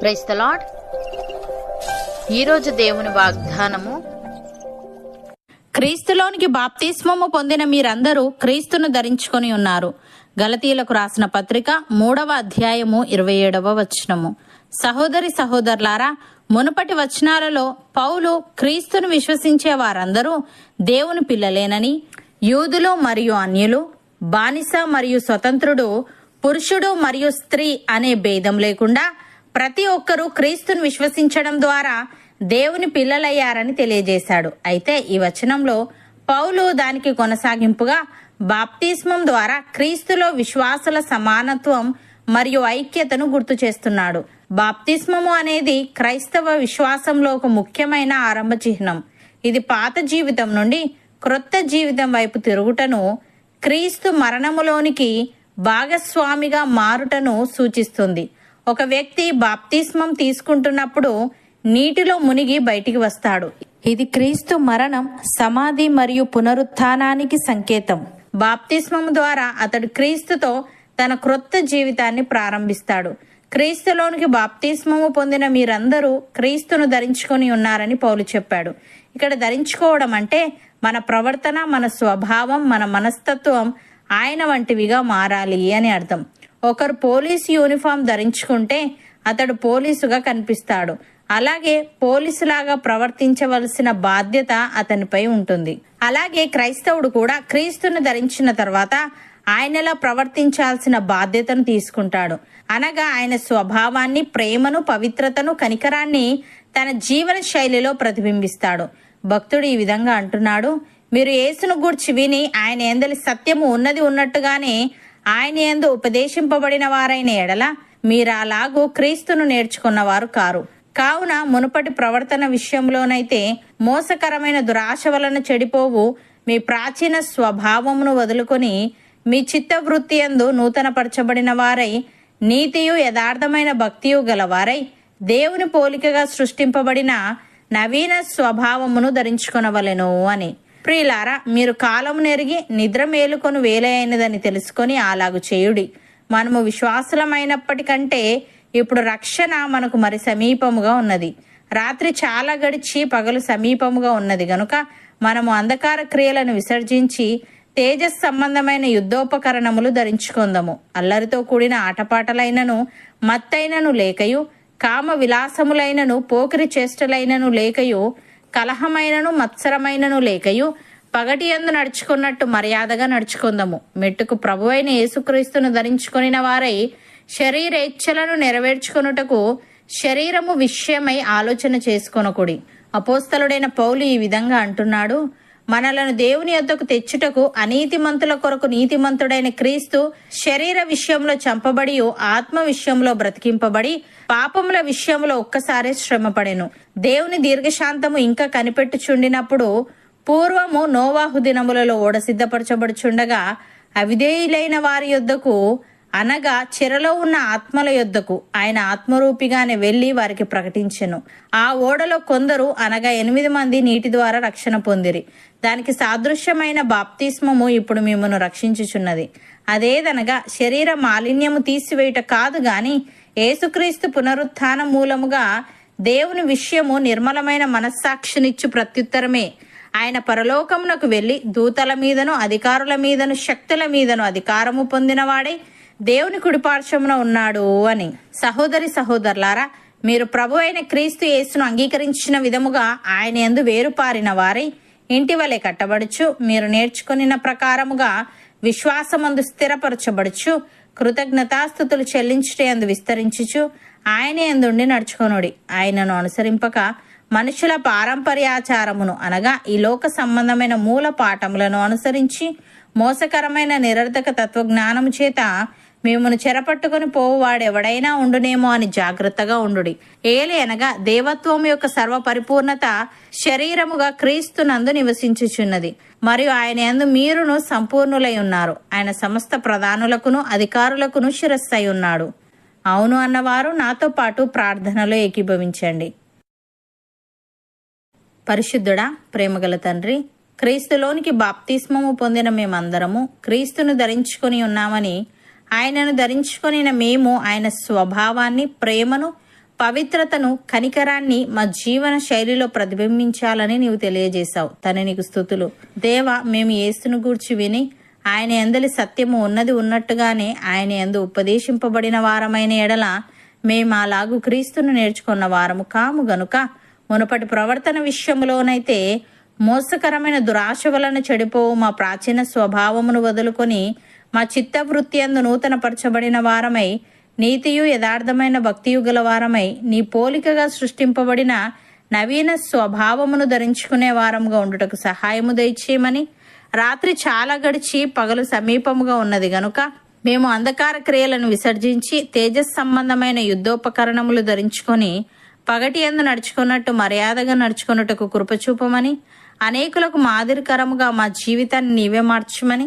Price the lord ఈరోజు దేవుని వాగ్దానము. క్రీస్తులోనికి బాప్తిస్మము పొందిన మీరందరూ క్రీస్తును ధరించుకొని ఉన్నారు. గలతీలకు రాసిన పత్రిక మూడవ అధ్యాయము ఇరవై ఏడవ వచనము. సహోదరి సహోదరులారా మునుపటి వచనాలలో పౌలు క్రీస్తును విశ్వసించే వారందరూ దేవుని పిల్లలేనని యూదులు మరియు అన్యులు బానిస మరియు స్వతంత్రుడు పురుషుడు మరియు స్త్రీ అనే భేదం లేకుండా ప్రతి ఒక్కరూ క్రీస్తును విశ్వసించడం ద్వారా దేవుని పిల్లలయ్యారని తెలియజేశాడు. అయితే ఈ వచనంలో పౌలు దానికి కొనసాగింపుగా బాప్తిస్మం ద్వారా క్రీస్తులో విశ్వాసుల సమానత్వం మరియు ఐక్యతను గుర్తు చేస్తున్నాడు. బాప్తిస్మము అనేది క్రైస్తవ విశ్వాసంలో ఒక ముఖ్యమైన ఆరంభ చిహ్నం. ఇది పాత జీవితం నుండి క్రొత్త జీవితం వైపు తిరుగుటను క్రీస్తు మరణములోనికి భాగస్వామిగా మారుటను సూచిస్తుంది. ఒక వ్యక్తి బాప్తిస్మం తీసుకుంటున్నప్పుడు నీటిలో మునిగి బయటికి వస్తాడు. ఇది క్రీస్తు మరణం సమాధి మరియు పునరుత్థానానికి సంకేతం. బాప్తిస్మం ద్వారా అతడు క్రీస్తుతో తన క్రొత్త జీవితాన్ని ప్రారంభిస్తాడు. క్రీస్తులోనికి బాప్తిస్మము పొందిన మీరందరూ క్రీస్తును ధరించుకొని ఉన్నారని పౌలు చెప్పాడు. ఇక్కడ ధరించుకోవడం అంటే మన ప్రవర్తన మన స్వభావం మన మనస్తత్వం ఆయన వంటివిగా మారాలి అని అర్థం. ఒకరు పోలీస్ యూనిఫామ్ ధరించుకుంటే అతడు పోలీసుగా కనిపిస్తాడు. అలాగే పోలీసులాగా ప్రవర్తించవలసిన బాధ్యత అతనిపై ఉంటుంది. అలాగే క్రైస్తవుడు కూడా క్రీస్తును ధరించిన తర్వాత ఆయనలా ప్రవర్తించాల్సిన బాధ్యతను తీసుకుంటాడు. అనగా ఆయన స్వభావాన్ని ప్రేమను పవిత్రతను కనికరాన్ని తన జీవన శైలిలో ప్రతిబింబిస్తాడు. భక్తుడు ఈ విధంగా అంటున్నాడు మీరు యేసును గూర్చి విని ఆయన ఎందలి సత్యము ఉన్నది ఉన్నట్టుగానే ఆయన ఎందు ఉపదేశింపబడిన వారైన ఎడల మీరు క్రీస్తును నేర్చుకున్నవారు కారు. కావున మునుపటి ప్రవర్తన విషయంలోనైతే మోసకరమైన దురాశ వలన చెడిపోవు మీ ప్రాచీన స్వభావమును వదులుకొని మీ చిత్తవృత్తి ఎందు నూతనపరచబడిన వారై నీతియు యథార్థమైన భక్తియు గలవారై దేవుని పోలికగా సృష్టింపబడిన నవీన స్వభావమును ధరించుకొనవలెను అని. ప్రియులారా మీరు కాలము నెరిగి నిద్ర మేలుకొని వేలైనదని తెలుసుకొని అలాగు చేయుడి. మనము విశ్వాసులమైనప్పటికంటే ఇప్పుడు రక్షణ మనకు మరి సమీపముగా ఉన్నది. రాత్రి చాలా గడిచి పగలు సమీపముగా ఉన్నది గనుక మనము అంధకార క్రియలను విసర్జించి తేజస్ సంబంధమైన యుద్ధోపకరణములు ధరించుకుందాము. అల్లరితో కూడిన ఆటపాటలైనను మత్తైనను లేకయు కామ విలాసములైనను పోకిరి చేష్టలైనను లేకయు కలహమైనను మత్సరమైనను లేకయు పగటి ఎందు నడుచుకున్నట్టు మర్యాదగా నడుచుకుందాము. మెట్టుకు ప్రభు అయిన యేసుక్రీస్తును ధరించుకొనిన వారై శరీరేచ్ఛలను నెరవేర్చుకొనుటకు శరీరము విషయమై ఆలోచన చేసుకొనకుడి. అపోస్తలుడైన పౌలు ఈ విధంగా అంటున్నాడు మనలను దేవుని యొద్దకు తెచ్చుటకు అనీతిమంతుల కొరకు నీతిమంతుడైన క్రీస్తు శరీర విషయంలో చంపబడి ఆత్మ విషయంలో బ్రతికింపబడి పాపముల విషయంలో ఒక్కసారే శ్రమపడెను. దేవుని దీర్ఘశాంతము ఇంకా కనిపెట్టుచుండినప్పుడు పూర్వము నోవాహు దినములలో ఓడ సిద్ధపరచబడుచుండగా అవిధేయులైన వారి యొద్దకు అనగా చెరలో ఉన్న ఆత్మల యొద్దకు ఆయన ఆత్మరూపిగానే వెళ్ళి వారికి ప్రకటించెను. ఆ ఓడలో కొందరు అనగా ఎనిమిది మంది నీటి ద్వారా రక్షణ పొందిరి. దానికి సాదృశ్యమైన బాప్తిస్మము ఇప్పుడు మిమ్మను రక్షించుచున్నది. అదేదనగా శరీర మాలిన్యము తీసివేయుట కాదు గాని ఏసుక్రీస్తు పునరుత్థాన మూలముగా దేవుని విషయము నిర్మలమైన మనస్సాక్షినిచ్చు ప్రత్యుత్తరమే. ఆయన పరలోకమునకు వెళ్ళి దూతల మీదను అధికారుల మీదను శక్తుల మీదను అధికారము పొందినవాడై దేవుని కుడిపార్శ్వమున ఉన్నాడు అని. సహోదరి సహోదరులారా మీరు ప్రభు అయిన క్రీస్తు యేసును అంగీకరించిన విధముగా ఆయన ఎందు వేరుపారిన వారై ఇంటి వలె కట్టబడుచు మీరు నేర్చుకునిన ప్రకారముగా విశ్వాసమందు స్థిరపరచబడుచు కృతజ్ఞతాస్థుతులు చెల్లించుటే అందు విస్తరించుచు ఆయన ఎందుండి నడుచుకొనుడి. ఆయనను అనుసరింపక మనుషుల పారంపర్యాచారమును అనగా ఈ లోక సంబంధమైన మూల పాఠములను అనుసరించి మోసకరమైన నిరర్ధక తత్వజ్ఞానము చేత మిమ్మను చెరపట్టుకుని పోవువాడెవడైనా ఉండునేమో అని జాగ్రత్తగా ఉండుడి. ఏలి అనగా దేవత్వం యొక్క సర్వ పరిపూర్ణత శరీరముగా క్రీస్తునందు నివసించుచున్నది. మరియు ఆయన యందు మీరును సంపూర్ణులై ఉన్నారు. ఆయన సమస్త ప్రధానులకును అధికారులకును శిరస్సై ఉన్నాడు. అవును అన్నవారు నాతో పాటు ప్రార్థనలో ఏకీభవించండి. పరిశుద్ధుడా ప్రేమగల తండ్రి క్రీస్తులోనికి బాప్తిస్మము పొందిన మేమందరము క్రీస్తును ధరించుకొని ఉన్నామని ఆయనను ధరించుకొనిన మేము ఆయన స్వభావాన్ని ప్రేమను పవిత్రతను కనికరాన్ని మా జీవన శైలిలో ప్రతిబింబించాలని నీవు తెలియజేశావు. తన నీకు స్థుతులు. దేవ మేము ఏస్తును గూర్చి విని ఆయన ఎందలి సత్యము ఉన్నది ఉన్నట్టుగానే ఆయన ఎందు ఉపదేశింపబడిన వారమైన ఎడల మేము అలాగు క్రీస్తును నేర్చుకున్న వారము కాము గనుక మునుపటి ప్రవర్తన విషయంలోనైతే మోసకరమైన దురాశ వలన చెడిపోవు మా ప్రాచీన స్వభావమును వదులుకొని మా చిత్తవృత్తి అందు నూతనపరచబడిన వారమై నీతియు యథార్థమైన భక్తియు గల వారమై నీ పోలికగా సృష్టింపబడిన నవీన స్వభావమును ధరించుకునే వారముగా ఉండుటకు సహాయము దయచేయమని రాత్రి చాలా గడిచి పగలు సమీపముగా ఉన్నది గనుక మేము అంధకార క్రియలను విసర్జించి తేజస్ సంబంధమైన యుద్ధోపకరణములు ధరించుకొని పగటి ఎందు నడుచుకున్నట్టు మర్యాదగా నడుచుకున్నట్టుకు కృపచూపమని అనేకులకు మాదిరికరముగా మా జీవితాన్ని నీవే మార్చమని